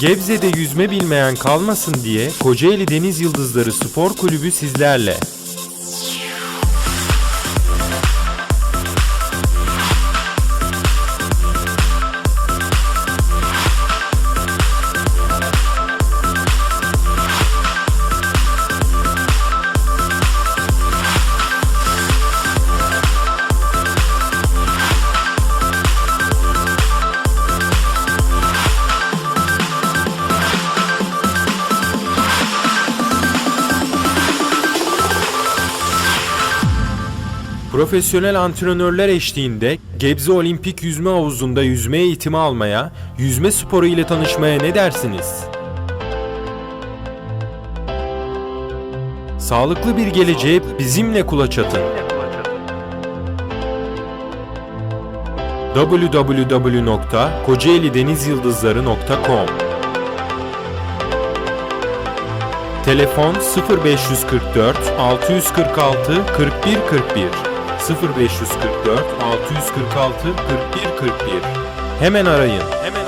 Gebze'de yüzme bilmeyen kalmasın diye Kocaeli Deniz Yıldızları Spor Kulübü sizlerle. Profesyonel antrenörler eşliğinde Gebze Olimpik Yüzme Havuzu'nda yüzme eğitimi almaya, yüzme sporu ile tanışmaya ne dersiniz? Sağlıklı bir geleceğe bizimle kulaç atın. www.kocaelidenizyıldızları.com Telefon 0544 646 41 41 0544 646 41 41 Hemen arayın. Hemen.